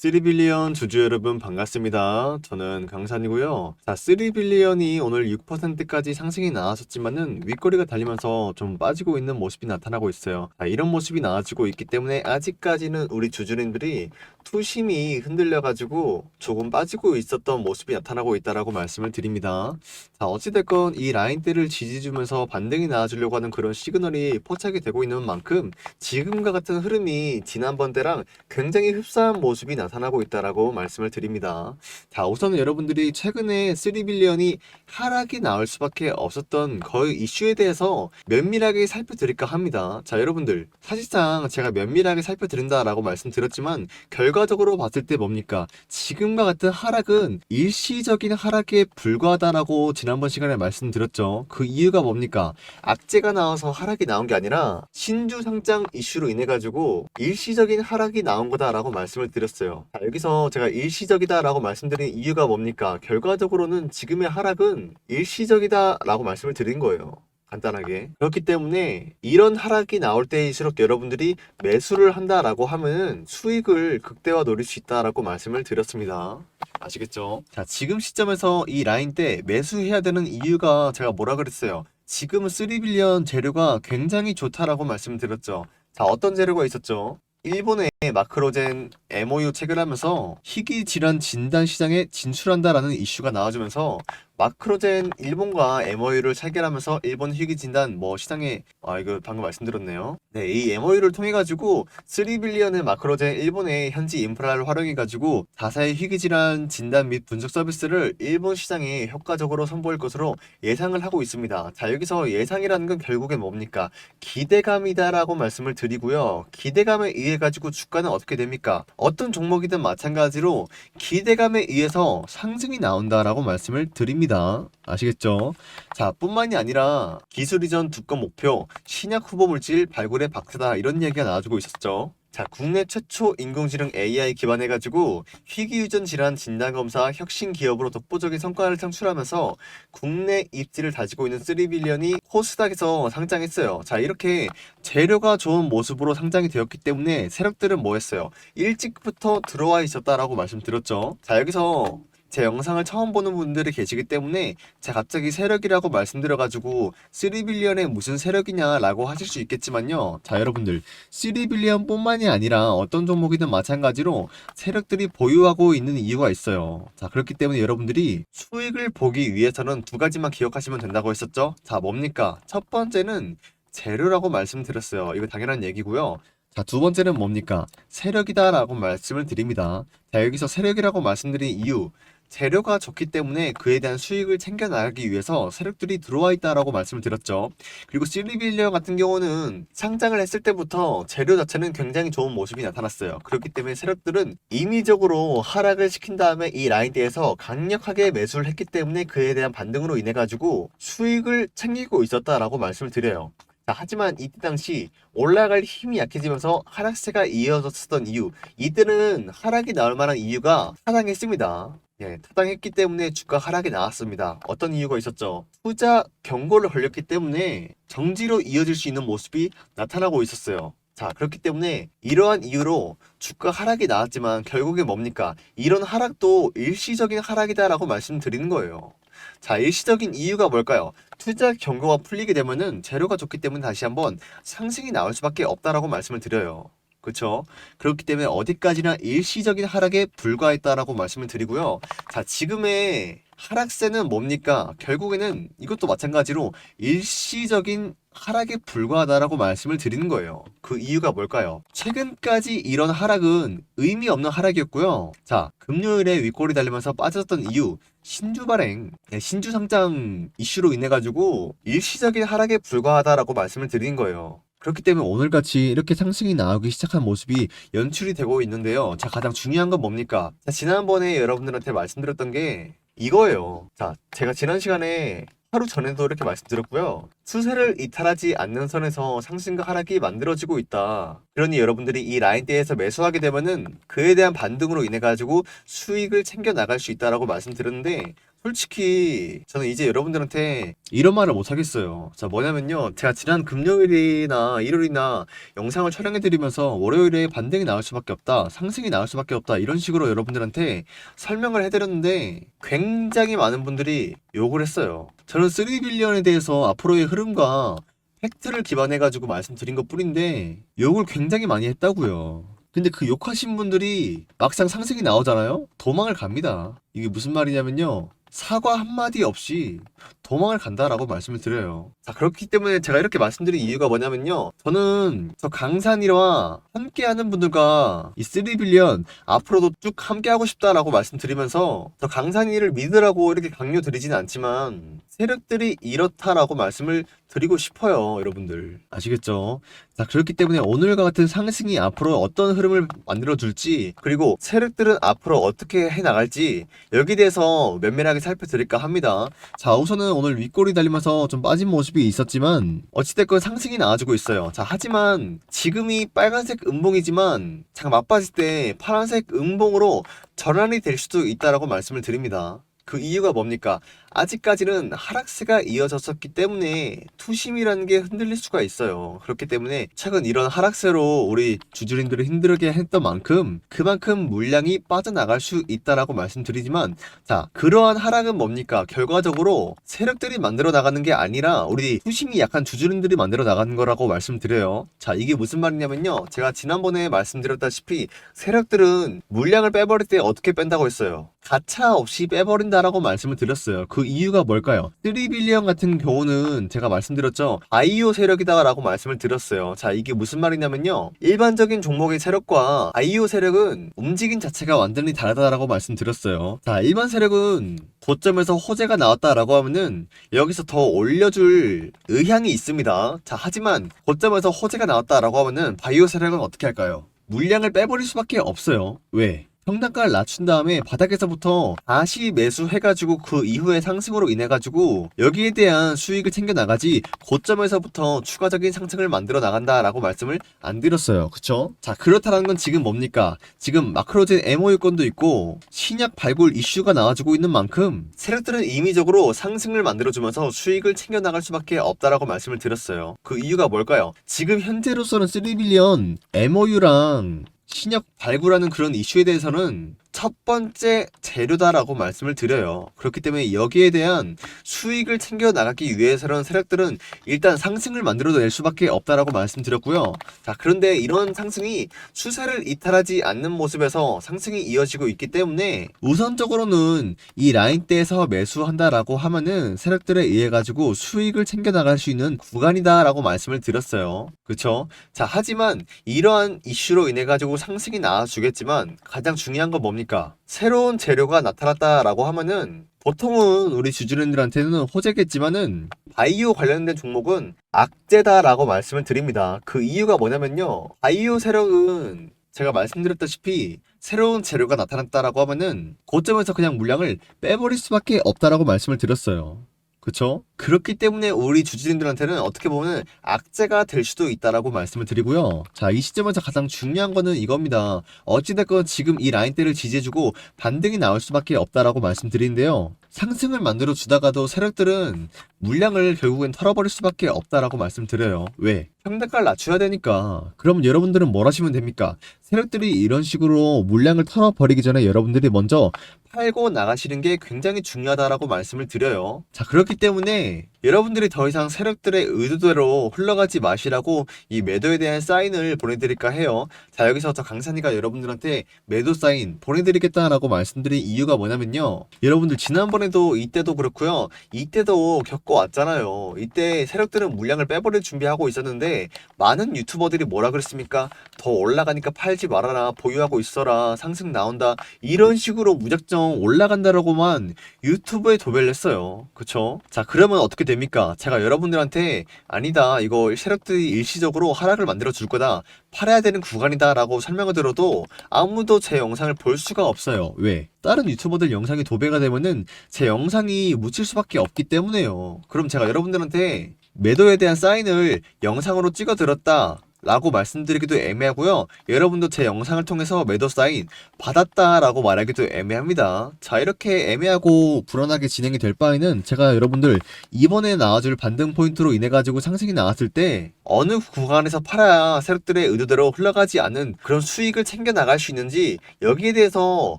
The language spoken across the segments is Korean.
쓰리빌리언 주주 여러분 반갑습니다. 저는 강산이고요. 자, 쓰리빌리언이 오늘 6%까지 상승이 나왔었지만은 윗꼬리가 달리면서 좀 빠지고 있는 모습이 나타나고 있어요. 자, 이런 모습이 나와지고 있기 때문에 아직까지는 우리 주주님들이 투심이 흔들려가지고 조금 빠지고 있었던 모습이 나타나고 있다라고 말씀을 드립니다. 자, 어찌됐건 이 라인대를 지지주면서 반등이 나와주려고 하는 그런 시그널이 포착이 되고 있는 만큼 지금과 같은 흐름이 지난번 때랑 굉장히 흡사한 모습이 나 타나고 있다라고 말씀을 드립니다. 자, 우선 여러분들이 최근에 3빌리언이 하락이 나올 수밖에 없었던 거의 이슈에 대해서 면밀하게 살펴드릴까 합니다. 자, 여러분들 사실상 제가 면밀하게 살펴드린다라고 말씀드렸지만 결과적으로 봤을 때 뭡니까? 지금과 같은 하락은 일시적인 하락에 불과하다라고 지난번 시간에 말씀드렸죠. 그 이유가 뭡니까? 악재가 나와서 하락이 나온 게 아니라 신주 상장 이슈로 인해 가지고 일시적인 하락이 나온 거다라고 말씀을 드렸어요. 자, 여기서 제가 일시적이다라고 말씀드린 이유가 뭡니까? 결과적으로는 지금의 하락은 일시적이다라고 말씀을 드린 거예요. 간단하게. 그렇기 때문에 이런 하락이 나올 때일수록 여러분들이 매수를 한다라고 하면은 수익을 극대화 노릴 수 있다라고 말씀을 드렸습니다. 아시겠죠? 자, 지금 시점에서 이 라인 때 매수해야 되는 이유가 제가 뭐라 그랬어요? 지금은 3빌리언 재료가 굉장히 좋다라고 말씀드렸죠. 자, 어떤 재료가 있었죠? 일본의 마크로젠 MOU 체결하면서 희귀 질환 진단 시장에 진출한다라는 이슈가 나와주면서 마크로젠 일본과 MOU를 체결하면서 일본 희귀 진단 뭐 시장에 아 이거 방금 말씀드렸네요. 네, 이 MOU를 통해 가지고 3빌리언의 마크로젠 일본의 현지 인프라를 활용해 가지고 다사의 희귀 질환 진단 및 분석 서비스를 일본 시장에 효과적으로 선보일 것으로 예상을 하고 있습니다. 자, 여기서 예상이라는 건 결국엔 뭡니까? 기대감이다라고 말씀을 드리고요. 기대감에 의해 가지고 주 가는 어떻게 됩니까? 어떤 종목이든 마찬가지로 기대감에 의해서 상승이 나온다라고 말씀을 드립니다. 아시겠죠? 자, 뿐만이 아니라 기술 이전 두건 목표, 신약 후보 물질 발굴의 박스다 이런 얘기가 나와주고 있었죠. 자, 국내 최초 인공지능 AI 기반해가지고 희귀 유전 질환 진단 검사 혁신 기업으로 독보적인 성과를 창출하면서 국내 입지를 다지고 있는 3빌리언이 코스닥에서 상장했어요. 자, 이렇게 재료가 좋은 모습으로 상장이 되었기 때문에 세력들은 뭐 했어요? 일찍부터 들어와 있었다라고 말씀드렸죠. 자, 여기서 제 영상을 처음 보는 분들이 계시기 때문에 제가 갑자기 세력이라고 말씀드려가지고 3빌리언의 무슨 세력이냐라고 하실 수 있겠지만요. 자 여러분들 3빌리언 뿐만이 아니라 어떤 종목이든 마찬가지로 세력들이 보유하고 있는 이유가 있어요. 자 그렇기 때문에 여러분들이 수익을 보기 위해서는 두 가지만 기억하시면 된다고 했었죠. 자 뭡니까? 첫 번째는 재료라고 말씀드렸어요. 이거 당연한 얘기고요. 자, 두 번째는 뭡니까? 세력이다라고 말씀을 드립니다. 자, 여기서 세력이라고 말씀드린 이유, 재료가 좋기 때문에 그에 대한 수익을 챙겨 나가기 위해서 세력들이 들어와 있다라고 말씀을 드렸죠. 그리고 실리빌리언 같은 경우는 상장을 했을 때부터 재료 자체는 굉장히 좋은 모습이 나타났어요. 그렇기 때문에 세력들은 임의적으로 하락을 시킨 다음에 이 라인대에서 강력하게 매수를 했기 때문에 그에 대한 반등으로 인해 가지고 수익을 챙기고 있었다라고 말씀을 드려요. 자, 하지만 이때 당시 올라갈 힘이 약해지면서 하락세가 이어졌었던 이유, 이때는 하락이 나올 만한 이유가 타당했습니다. 예, 타당했기 때문에 주가 하락이 나왔습니다. 어떤 이유가 있었죠? 투자 경고를 걸렸기 때문에 정지로 이어질 수 있는 모습이 나타나고 있었어요. 자, 그렇기 때문에 이러한 이유로 주가 하락이 나왔지만 결국에 뭡니까? 이런 하락도 일시적인 하락이다라고 말씀드리는 거예요. 자, 일시적인 이유가 뭘까요? 투자 경고가 풀리게 되면은 재료가 좋기 때문에 다시 한번 상승이 나올 수밖에 없다라고 말씀을 드려요. 그렇죠? 그렇기 때문에 어디까지나 일시적인 하락에 불과했다라고 말씀을 드리고요. 자, 지금의 하락세는 뭡니까? 결국에는 이것도 마찬가지로 일시적인 하락에 불과하다라고 말씀을 드리는 거예요. 그 이유가 뭘까요? 최근까지 이런 하락은 의미 없는 하락이었고요. 자, 금요일에 윗골이 달리면서 빠졌던 이유, 신주 발행, 네, 신주 상장 이슈로 인해 가지고 일시적인 하락에 불과하다라고 말씀을 드린 거예요. 그렇기 때문에 오늘같이 이렇게 상승이 나오기 시작한 모습이 연출이 되고 있는데요. 자, 가장 중요한 건 뭡니까? 자, 지난번에 여러분들한테 말씀드렸던 게 이거예요. 자, 제가 지난 시간에 하루 전에도 이렇게 말씀드렸고요. 추세를 이탈하지 않는 선에서 상승과 하락이 만들어지고 있다. 그러니 여러분들이 이 라인대에서 매수하게 되면은 그에 대한 반등으로 인해 가지고 수익을 챙겨 나갈 수 있다라고 말씀드렸는데 솔직히 저는 이제 여러분들한테 이런 말을 못 하겠어요. 자, 뭐냐면요. 제가 지난 금요일이나 일요일이나 영상을 촬영해드리면서 월요일에 반등이 나올 수밖에 없다. 상승이 나올 수밖에 없다. 이런 식으로 여러분들한테 설명을 해드렸는데 굉장히 많은 분들이 욕을 했어요. 저는 3빌리언에 대해서 앞으로의 흐름과 팩트를 기반해가지고 말씀드린 것 뿐인데 욕을 굉장히 많이 했다고요. 근데 그 욕하신 분들이 막상 상승이 나오잖아요? 도망을 갑니다. 이게 무슨 말이냐면요. 사과 한마디 없이 도망을 간다라고 말씀을 드려요. 자, 그렇기 때문에 제가 이렇게 말씀드린 이유가 뭐냐면요. 저는 저 강산이와 함께하는 분들과 이 3빌리언 앞으로도 쭉 함께하고 싶다라고 말씀드리면서 저 강산이를 믿으라고 이렇게 강요드리지는 않지만 세력들이 이렇다라고 말씀을 드리고 싶어요, 여러분들. 아시겠죠? 자, 그렇기 때문에 오늘과 같은 상승이 앞으로 어떤 흐름을 만들어 줄지, 그리고 세력들은 앞으로 어떻게 해 나갈지, 여기 대해서 면밀하게 살펴드릴까 합니다. 자, 우선은 오늘 윗골이 달리면서 좀 빠진 모습이 있었지만, 어찌됐건 상승이 나와주고 있어요. 자, 하지만 지금이 빨간색 음봉이지만, 잠깐 맞빠질 때 파란색 음봉으로 전환이 될 수도 있다라고 말씀을 드립니다. 그 이유가 뭡니까? 아직까지는 하락세가 이어졌었기 때문에 투심이라는 게 흔들릴 수가 있어요. 그렇기 때문에 최근 이런 하락세로 우리 주주님들을 힘들게 했던 만큼 그만큼 물량이 빠져나갈 수 있다라고 말씀드리지만 자 그러한 하락은 뭡니까? 결과적으로 세력들이 만들어 나가는 게 아니라 우리 투심이 약한 주주님들이 만들어 나가는 거라고 말씀드려요. 자 이게 무슨 말이냐면요. 제가 지난번에 말씀드렸다시피 세력들은 물량을 빼버릴 때 어떻게 뺀다고 했어요. 가차 없이 빼버린다라고 말씀을 드렸어요. 그 이유가 뭘까요? 3빌리언 같은 경우는 제가 말씀드렸죠. 아이오 세력이다라고 말씀을 드렸어요. 자, 이게 무슨 말이냐면요. 일반적인 종목의 세력과 아이오 세력은 움직임 자체가 완전히 다르다라고 말씀드렸어요. 자, 일반 세력은 고점에서 호재가 나왔다라고 하면은 여기서 더 올려줄 의향이 있습니다. 자, 하지만 고점에서 호재가 나왔다라고 하면은 바이오 세력은 어떻게 할까요? 물량을 빼버릴 수밖에 없어요. 왜? 평단가를 낮춘 다음에 바닥에서부터 다시 매수해가지고 그 이후에 상승으로 인해가지고 여기에 대한 수익을 챙겨 나가지 고점에서부터 추가적인 상승을 만들어 나간다라고 말씀을 안 드렸어요. 그쵸? 자 그렇다는 건 지금 뭡니까? 지금 마크로젠 MOU건도 있고 신약 발굴 이슈가 나와주고 있는 만큼 세력들은 임의적으로 상승을 만들어주면서 수익을 챙겨 나갈 수밖에 없다라고 말씀을 드렸어요. 그 이유가 뭘까요? 지금 현재로서는 3빌리언 MOU랑 신약 발굴하는 그런 이슈에 대해서는 첫 번째 재료다라고 말씀을 드려요. 그렇기 때문에 여기에 대한 수익을 챙겨 나가기 위해서는 세력들은 일단 상승을 만들어낼 수밖에 없다라고 말씀드렸고요. 자, 그런데 이런 상승이 추세를 이탈하지 않는 모습에서 상승이 이어지고 있기 때문에 우선적으로는 이 라인대에서 매수한다라고 하면은 세력들에 의해 가지고 수익을 챙겨 나갈 수 있는 구간이다라고 말씀을 드렸어요. 그쵸? 자, 하지만 이러한 이슈로 인해 가지고 상승이 나와주겠지만 가장 중요한 건 뭡니까? 새로운 재료가 나타났다라고 하면은 보통은 우리 주주님들한테는 호재겠지만은 바이오 관련된 종목은 악재다라고 말씀을 드립니다. 그 이유가 뭐냐면요. 바이오 세력은 제가 말씀드렸다시피 새로운 재료가 나타났다라고 하면은 고점에서 그냥 물량을 빼버릴 수밖에 없다라고 말씀을 드렸어요. 그쵸? 그렇기 때문에 우리 주주님들한테는 어떻게 보면 악재가 될 수도 있다라고 말씀을 드리고요. 자, 이 시점에서 가장 중요한 거는 이겁니다. 어찌됐건 지금 이 라인대를 지지해주고 반등이 나올 수밖에 없다라고 말씀드리는데요. 상승을 만들어 주다가도 세력들은 물량을 결국엔 털어버릴 수밖에 없다라고 말씀드려요. 왜? 평단가를 낮춰야 되니까. 그럼 여러분들은 뭘 하시면 됩니까? 세력들이 이런 식으로 물량을 털어버리기 전에 여러분들이 먼저 팔고 나가시는 게 굉장히 중요하다라고 말씀을 드려요. 자, 그렇기 때문에 Okay. 여러분들이 더 이상 세력들의 의도대로 흘러가지 마시라고 이 매도에 대한 사인을 보내드릴까 해요. 자, 여기서 저 강산이가 여러분들한테 매도 사인 보내드리겠다라고 말씀드린 이유가 뭐냐면요. 여러분들 지난번에도 이때도 그렇고요. 이때도 겪어왔잖아요. 이때 세력들은 물량을 빼버릴 준비하고 있었는데 많은 유튜버들이 뭐라 그랬습니까? 더 올라가니까 팔지 말아라. 보유하고 있어라. 상승 나온다. 이런 식으로 무작정 올라간다라고만 유튜브에 도배를 했어요. 그쵸? 자, 그러면 어떻게 됩니까? 제가 여러분들한테 아니다. 이거 세력들이 일시적으로 하락을 만들어 줄 거다. 팔아야 되는 구간이다. 라고 설명을 들어도 아무도 제 영상을 볼 수가 없어요. 왜? 다른 유튜버들 영상이 도배가 되면은 제 영상이 묻힐 수밖에 없기 때문에요. 그럼 제가 여러분들한테 매도에 대한 사인을 영상으로 찍어 드렸다. 라고 말씀드리기도 애매하고요. 여러분도 제 영상을 통해서 매도 사인 받았다 라고 말하기도 애매합니다. 자, 이렇게 애매하고 불안하게 진행이 될 바에는 제가 여러분들 이번에 나와줄 반등 포인트로 인해 가지고 상승이 나왔을 때 어느 구간에서 팔아야 세력들의 의도대로 흘러가지 않는 그런 수익을 챙겨 나갈 수 있는지 여기에 대해서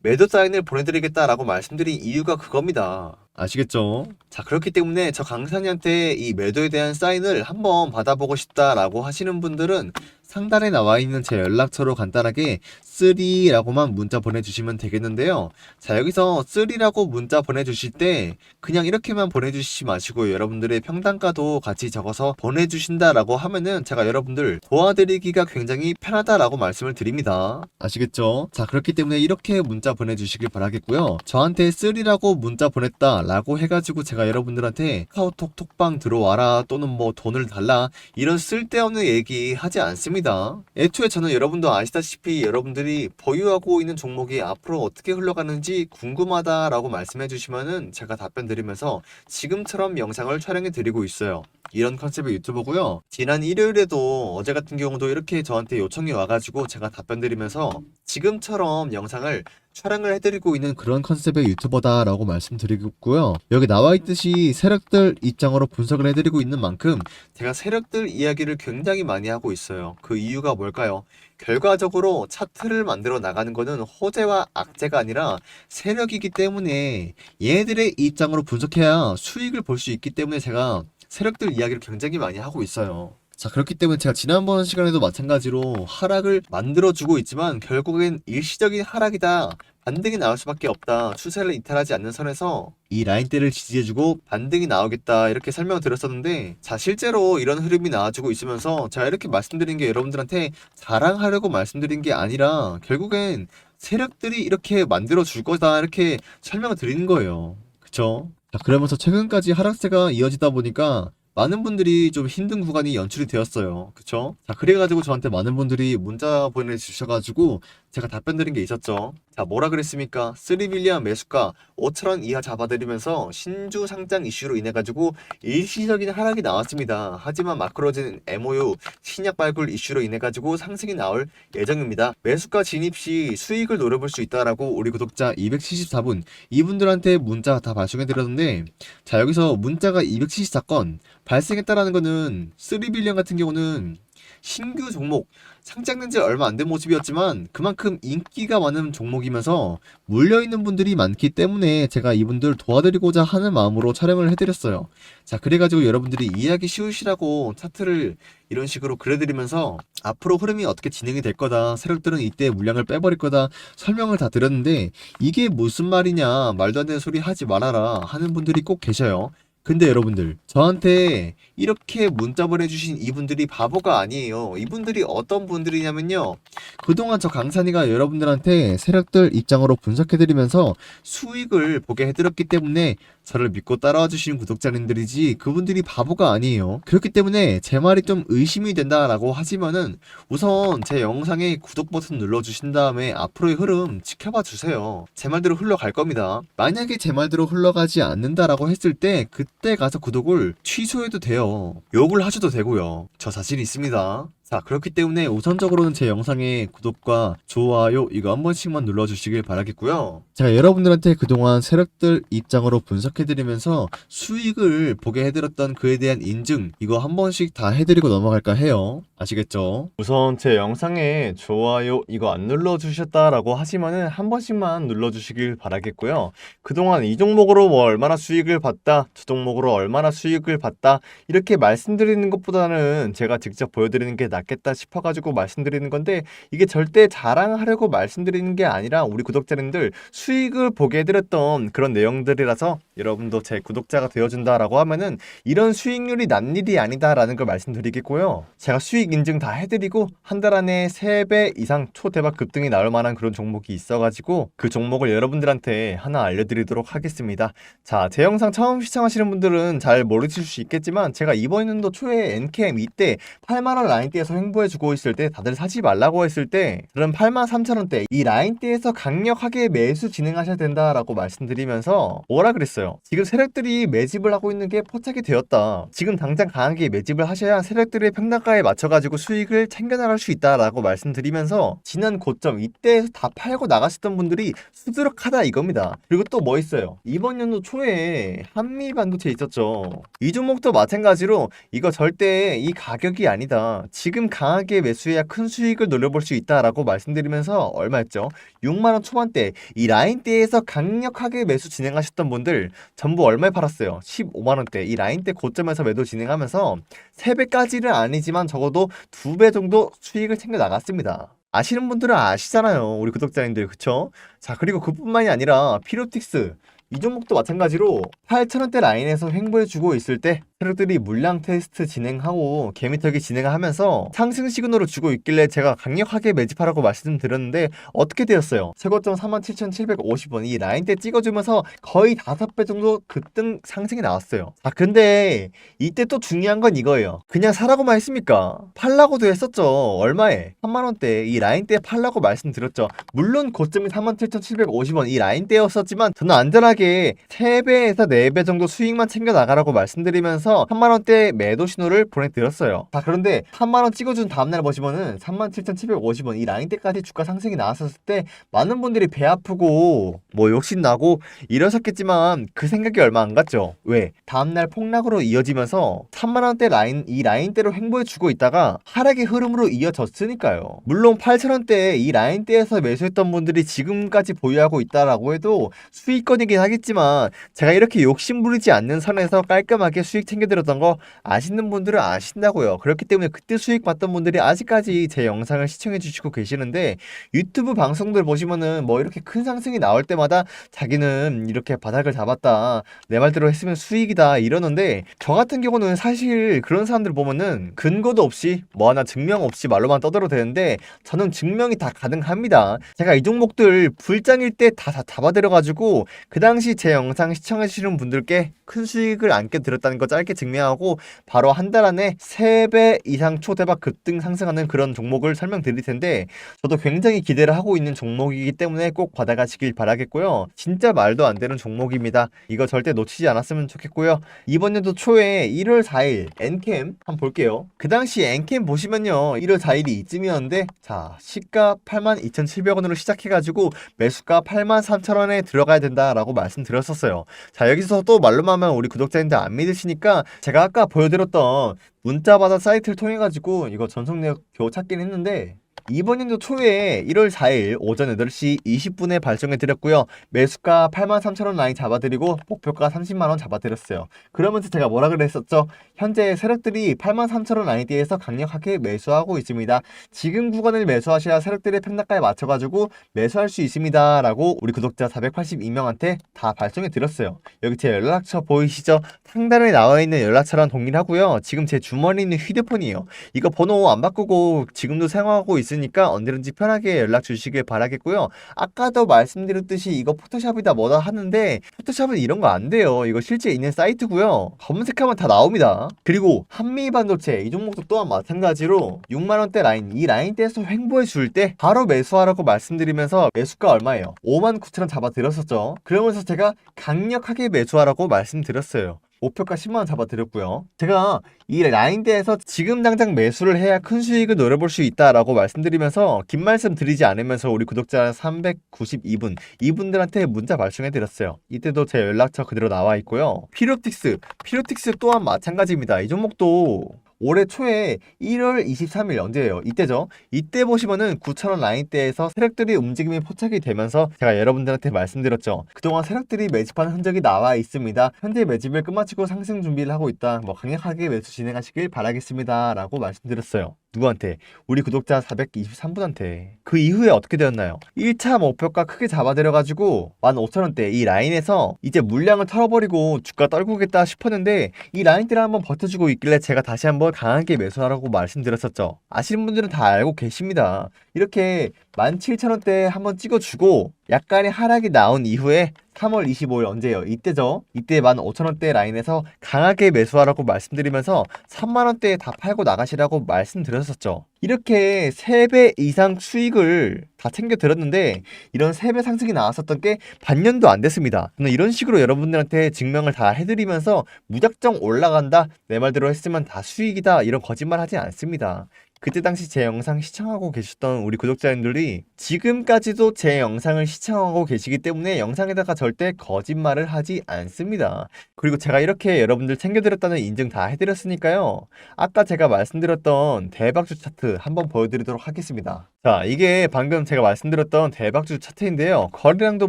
매도 사인을 보내드리겠다라고 말씀드린 이유가 그겁니다. 아시겠죠? 자, 그렇기 때문에 저 강산이한테 이 매도에 대한 사인을 한번 받아보고 싶다라고 하시는 분들은 상단에 나와 있는 제 연락처로 간단하게 3라고만 문자 보내주시면 되겠는데요. 자, 여기서 3라고 문자 보내주실 때 그냥 이렇게만 보내주시지 마시고 여러분들의 평단가도 같이 적어서 보내주신다라고 하면은 제가 여러분들 도와드리기가 굉장히 편하다라고 말씀을 드립니다. 아시겠죠? 자, 그렇기 때문에 이렇게 문자 보내주시길 바라겠고요. 저한테 3라고 문자 보냈다라고 해가지고 제가 여러분들한테 카카오톡 톡방 들어와라 또는 뭐 돈을 달라 이런 쓸데없는 얘기 하지 않습 니다. 애초에 저는 여러분도 아시다시피 여러분들이 보유하고 있는 종목이 앞으로 어떻게 흘러가는지 궁금하다라고 말씀해 주시면은 제가 답변 드리면서 지금처럼 영상을 촬영해 드리고 있어요. 이런 컨셉의 유튜버고요. 지난 일요일에도 어제 같은 경우도 이렇게 저한테 요청이 와가지고 제가 답변 드리면서 지금처럼 영상을 촬영을 해드리고 있는 그런 컨셉의 유튜버다라고 말씀드리고요. 여기 나와 있듯이 세력들 입장으로 분석을 해드리고 있는 만큼 제가 세력들 이야기를 굉장히 많이 하고 있어요. 그 이유가 뭘까요? 결과적으로 차트를 만들어 나가는 거는 호재와 악재가 아니라 세력이기 때문에 얘들의 입장으로 분석해야 수익을 볼 수 있기 때문에 제가 세력들 이야기를 굉장히 많이 하고 있어요. 자, 그렇기 때문에 제가 지난번 시간에도 마찬가지로 하락을 만들어주고 있지만 결국엔 일시적인 하락이다. 반등이 나올 수밖에 없다. 추세를 이탈하지 않는 선에서 이 라인대를 지지해주고 반등이 나오겠다. 이렇게 설명을 드렸었는데, 자, 실제로 이런 흐름이 나와주고 있으면서 제가 이렇게 말씀드린 게 여러분들한테 자랑하려고 말씀드린 게 아니라 결국엔 세력들이 이렇게 만들어줄 거다. 이렇게 설명을 드리는 거예요. 그쵸? 자, 그러면서 최근까지 하락세가 이어지다 보니까 많은 분들이 좀 힘든 구간이 연출이 되었어요. 그쵸? 자, 그래가지고 저한테 많은 분들이 문자 보내주셔가지고 제가 답변 드린 게 있었죠. 자, 뭐라 그랬습니까? 3빌리언 매수가 5천원 이하 잡아드리면서 신주 상장 이슈로 인해가지고 일시적인 하락이 나왔습니다. 하지만 마크로진 MOU 신약 발굴 이슈로 인해가지고 상승이 나올 예정입니다. 매수가 진입 시 수익을 노려볼 수 있다라고 우리 구독자 274분 이분들한테 문자 다 발송해드렸는데 자, 여기서 문자가 274건 발생했다라는 거는 3빌리언 같은 경우는 신규 종목 상장된 지 얼마 안 된 모습이었지만 그만큼 인기가 많은 종목이면서 물려있는 분들이 많기 때문에 제가 이분들 도와드리고자 하는 마음으로 촬영을 해드렸어요. 자, 그래가지고 여러분들이 이해하기 쉬우시라고 차트를 이런 식으로 그려드리면서 앞으로 흐름이 어떻게 진행이 될 거다. 세력들은 이때 물량을 빼버릴 거다. 설명을 다 드렸는데 이게 무슨 말이냐. 말도 안 되는 소리 하지 말아라. 하는 분들이 꼭 계셔요. 근데 여러분들, 저한테 이렇게 문자 보내주신 이분들이 바보가 아니에요. 이분들이 어떤 분들이냐면요. 그동안 저 강산이가 여러분들한테 세력들 입장으로 분석해드리면서 수익을 보게 해드렸기 때문에 저를 믿고 따라와 주신 구독자님들이지 그분들이 바보가 아니에요. 그렇기 때문에 제 말이 좀 의심이 된다라고 하지만은 우선 제 영상에 구독 버튼 눌러주신 다음에 앞으로의 흐름 지켜봐 주세요. 제 말대로 흘러갈 겁니다. 만약에 제 말대로 흘러가지 않는다라고 했을 때 그때 가서 구독을 취소해도 돼요. 욕을 하셔도 되고요. 저 자신 있습니다. 자, 그렇기 때문에 우선적으로는 제 영상에 구독과 좋아요 이거 한 번씩만 눌러주시길 바라겠고요. 제가 여러분들한테 그동안 세력들 입장으로 분석해드리면서 수익을 보게 해드렸던 그에 대한 인증 이거 한 번씩 다 해드리고 넘어갈까 해요. 아시겠죠? 우선 제 영상에 좋아요 이거 안 눌러주셨다라고 하시면은 한 번씩만 눌러주시길 바라겠고요. 그동안 이 종목으로 뭐 얼마나 수익을 봤다, 저 종목으로 얼마나 수익을 봤다 이렇게 말씀드리는 것보다는 제가 직접 보여드리는 게 낫 겠다 싶어가지고 말씀드리는 건데 이게 절대 자랑하려고 말씀드리는 게 아니라 우리 구독자님들 수익을 보게 해드렸던 그런 내용들이라서 여러분도 제 구독자가 되어준다라고 하면은 이런 수익률이 난 일이 아니다라는 걸 말씀드리겠고요. 제가 수익 인증 다 해드리고 한 달 안에 3배 이상 초대박 급등이 나올 만한 그런 종목이 있어가지고 그 종목을 여러분들한테 하나 알려드리도록 하겠습니다. 자, 제 영상 처음 시청하시는 분들은 잘 모르실 수 있겠지만 제가 이번 연도 초에 NKM 이때 8만원 라인대에서 횡보해주고 있을 때 다들 사지 말라고 했을 때 저는 8만 3천원대 이 라인대에서 강력하게 매수 진행하셔야 된다라고 말씀드리면서 뭐라 그랬어요? 말씀드렸어요. 지금 세력들이 매집을 하고 있는 게 포착이 되었다. 지금 당장 강하게 매집을 하셔야 세력들의 평단가에 맞춰가지고 수익을 챙겨나갈 수 있다라고 말씀드리면서 지난 고점 이때에서 다 팔고 나가셨던 분들이 수두룩하다 이겁니다. 그리고 또 뭐 있어요? 이번 연도 초에 한미 반도체 있었죠. 이 종목도 마찬가지로 이거 절대 이 가격이 아니다. 지금 강하게 매수해야 큰 수익을 노려볼 수 있다라고 말씀드리면서 얼마였죠? 6만원 초반대 이 라인대에서 강력하게 매수 진행하셨던 분들 전부 얼마에 팔았어요? 15만원대 이 라인대 고점에서 매도 진행하면서 3배까지는 아니지만 적어도 2배 정도 수익을 챙겨 나갔습니다. 아시는 분들은 아시잖아요. 우리 구독자님들 그쵸? 자 그리고 그뿐만이 아니라 피로틱스 이 종목도 마찬가지로 8,000원대 라인에서 횡보해주고 있을 때 트럭들이 물량 테스트 진행하고 개미털기 진행하면서 상승 시그널을 주고 있길래 제가 강력하게 매집하라고 말씀드렸는데 어떻게 되었어요? 최고점 47,750원 이 라인대 찍어주면서 거의 5배 정도 급등 상승이 나왔어요. 아 근데 이때 또 중요한 건 이거예요. 그냥 사라고만 했습니까? 팔라고도 했었죠. 얼마에? 3만원대 이 라인대 팔라고 말씀드렸죠. 물론 고점이 47,750원 이 라인대였었지만 저는 안전하게 3배에서 4배 정도 수익만 챙겨 나가라고 말씀드리면서 3만원대 매도 신호를 보내드렸어요. 자 그런데 3만원 찍어준 다음날 보시면은 37,750원 이 라인대까지 주가 상승이 나왔었을 때 많은 분들이 배 아프고 뭐 욕심나고 이러셨겠지만 그 생각이 얼마 안 갔죠. 왜? 다음날 폭락으로 이어지면서 3만원대 라인 이 라인대로 횡보해주고 있다가 하락의 흐름으로 이어졌으니까요. 물론 8천원대 이 라인대에서 매수했던 분들이 지금까지 보유하고 있다라고 해도 수익권이긴 하겠지만 제가 이렇게 욕심 부리지 않는 선에서 깔끔하게 수익 챙겨 드렸던 거 아시는 분들은 아신다고요. 그렇기 때문에 그때 수익 봤던 분들이 아직까지 제 영상을 시청해 주시고 계시는데 유튜브 방송들 보시면은 뭐 이렇게 큰 상승이 나올 때마다 자기는 이렇게 바닥을 잡았다. 내 말대로 했으면 수익이다 이러는데 저 같은 경우는 사실 그런 사람들 보면은 근거도 없이 뭐 하나 증명 없이 말로만 떠들어도 되는데 저는 증명이 다 가능합니다. 제가 이 종목들 불장일 때 다 잡아들여가지고 그 당시 제 영상 시청해 주시는 분들께 큰 수익을 안게 드렸다는 거 짧게 증명하고 바로 한 달 안에 3배 이상 초대박 급등 상승하는 그런 종목을 설명드릴 텐데 저도 굉장히 기대를 하고 있는 종목이기 때문에 꼭 받아가시길 바라겠고요. 진짜 말도 안 되는 종목입니다. 이거 절대 놓치지 않았으면 좋겠고요. 이번 연도 초에 1월 4일 엔캠 한번 볼게요. 그 당시 엔캠 보시면요. 1월 4일이 이쯤이었는데 자 시가 82,700원으로 시작해가지고 매수가 83,000원에 들어가야 된다라고 말씀드렸었어요. 자 여기서 또 말로만 하면 우리 구독자님들 안 믿으시니까 제가 아까 보여드렸던 문자 받아 사이트를 통해 가지고 이거 전속 내역 겨우 찾긴 했는데 이번 연도 초에 1월 4일 오전 8시 20분에 발송해 드렸고요. 매수가 83,000원 라인 잡아드리고 목표가 30만원 잡아드렸어요. 그러면서 제가 뭐라 그랬었죠? 현재 세력들이 83,000원 라인대에서 강력하게 매수하고 있습니다. 지금 구간을 매수하셔야 세력들의 평단가에 맞춰가지고 매수할 수 있습니다. 라고 우리 구독자 482명한테 다 발송해 드렸어요. 여기 제 연락처 보이시죠? 상단에 나와 있는 연락처랑 동일하고요. 지금 제 주머니에 있는 휴대폰이에요. 이거 번호 안 바꾸고 지금도 사용하고 있 으니까 언제든지 편하게 연락 주시길 바라겠고요. 아까도 말씀드렸듯이 이거 포토샵이다 뭐다 하는데 포토샵은 이런 거 안 돼요. 이거 실제 있는 사이트고요. 검색하면 다 나옵니다. 그리고 한미 반도체 이 종목도 또한 마찬가지로 6만 원대 라인 이 라인대에서 횡보해 줄 때 바로 매수하라고 말씀드리면서 매수가 얼마예요? 5만 9천 원 잡아드렸었죠. 그러면서 제가 강력하게 매수하라고 말씀드렸어요. 목표가 10만원 잡아드렸고요. 제가 이 라인대에서 지금 당장 매수를 해야 큰 수익을 노려볼 수 있다라고 말씀드리면서 긴 말씀 드리지 않으면서 우리 구독자 392분 이분들한테 문자 발송해드렸어요. 이때도 제 연락처 그대로 나와 있고요. 피로틱스 피로틱스 또한 마찬가지입니다. 이 종목도 올해 초에 1월 23일 언제예요? 이때죠. 이때 보시면은 9,000원 라인대에서 세력들이 움직임이 포착이 되면서 제가 여러분들한테 말씀드렸죠. 그동안 세력들이 매집하는 흔적이 나와 있습니다. 현재 매집을 끝마치고 상승 준비를 하고 있다. 뭐 강력하게 매수 진행하시길 바라겠습니다. 라고 말씀드렸어요. 누구한테? 우리 구독자 423분한테. 그 이후에 어떻게 되었나요? 1차 목표가 크게 잡아들여가지고 15,000원대 이 라인에서 이제 물량을 털어버리고 주가 떨구겠다 싶었는데 이 라인대를 한번 버텨주고 있길래 제가 다시 한번 강하게 매수하라고 말씀드렸었죠. 아시는 분들은 다 알고 계십니다. 이렇게 17,000원대 한번 찍어주고 약간의 하락이 나온 이후에 3월 25일 언제예요? 이때죠. 이때 15,000원대 라인에서 강하게 매수하라고 말씀드리면서 3만원대에 다 팔고 나가시라고 말씀드렸었죠. 이렇게 3배 이상 수익을 다 챙겨 들었는데 이런 3배 상승이 나왔었던 게 반년도 안 됐습니다. 저는 이런 식으로 여러분들한테 증명을 다 해드리면서 무작정 올라간다 내 말대로 했으면 다 수익이다 이런 거짓말 하지 않습니다. 그때 당시 제 영상 시청하고 계셨던 우리 구독자님들이 지금까지도 제 영상을 시청하고 계시기 때문에 영상에다가 절대 거짓말을 하지 않습니다. 그리고 제가 이렇게 여러분들 챙겨드렸다는 인증 다 해드렸으니까요. 아까 제가 말씀드렸던 대박주 차트 한번 보여드리도록 하겠습니다. 자, 이게 방금 제가 말씀드렸던 대박주 차트인데요. 거래량도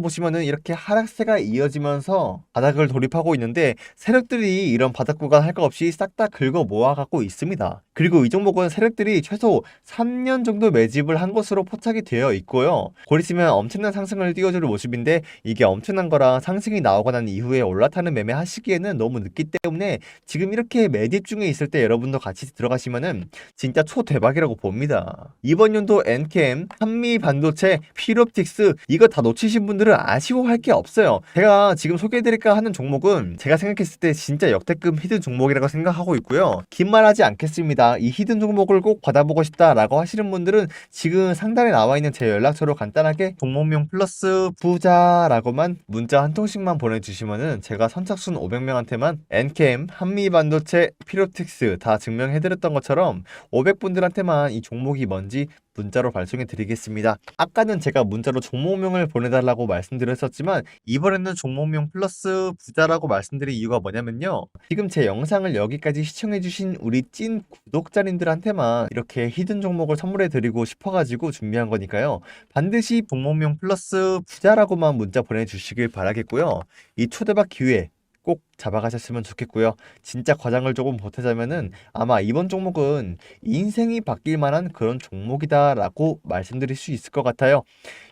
보시면은 이렇게 하락세가 이어지면서 바닥을 돌입하고 있는데 세력들이 이런 바닥 구간 할거 없이 싹 다 긁어 모아갖고 있습니다. 그리고 이 종목은 세력들이 최소 3년 정도 매집을 한 것으로 포착이 되어 있고요. 곧 있으면 엄청난 상승을 띄워줄 모습인데 이게 엄청난 거랑 상승이 나오고 난 이후에 올라타는 매매 하시기에는 너무 늦기 때문에 지금 이렇게 매집 중에 있을 때 여러분도 같이 들어가시면은 진짜 초대박이라고 봅니다. 이번 연도 엔캠, 한미 반도체, 피롭틱스 이거 다 놓치신 분들은 아쉬워할 게 없어요. 제가 지금 소개해드릴까 하는 종목은 제가 생각했을 때 진짜 역대급 히든 종목이라고 생각하고 있고요. 긴 말 하지 않겠습니다. 이 히든 종목을 꼭 받아보고 싶다라고 하시는 분들은 지금 상단에 나와 있는 제 연락처로 간단하게 종목명 플러스 부자라고만 문자 한 통씩만 보내주시면은 제가 선착순 500명한테만 엔캠, 한미 반도체, 피롭틱스 다 증명해드렸던 것처럼 500분들한테만 이 종목이 뭔지 문자로 발송해 드리겠습니다. 아까는 제가 문자로 종목명을 보내달라고 말씀드렸었지만 이번에는 종목명 플러스 부자라고 말씀드린 이유가 뭐냐면요. 지금 제 영상을 여기까지 시청해주신 우리 찐 구독자님들한테만 이렇게 히든 종목을 선물해 드리고 싶어가지고 준비한 거니까요. 반드시 종목명 플러스 부자라고만 문자 보내주시길 바라겠고요. 이 초대박 기회 꼭 잡아가셨으면 좋겠고요. 진짜 과장을 조금 보태자면은 아마 이번 종목은 인생이 바뀔 만한 그런 종목이다라고 말씀드릴 수 있을 것 같아요.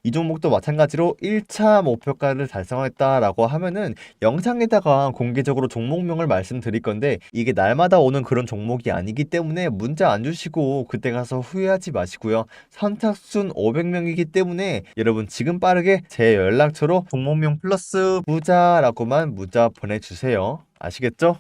이 종목도 마찬가지로 1차 목표가를 달성했다라고 하면은 영상에다가 공개적으로 종목명을 말씀드릴 건데 이게 날마다 오는 그런 종목이 아니기 때문에 문자 안 주시고 그때 가서 후회하지 마시고요. 선착순 500명이기 때문에 여러분 지금 빠르게 제 연락처로 종목명 플러스 부자라고만 문자 보내주세 요. 아시겠죠?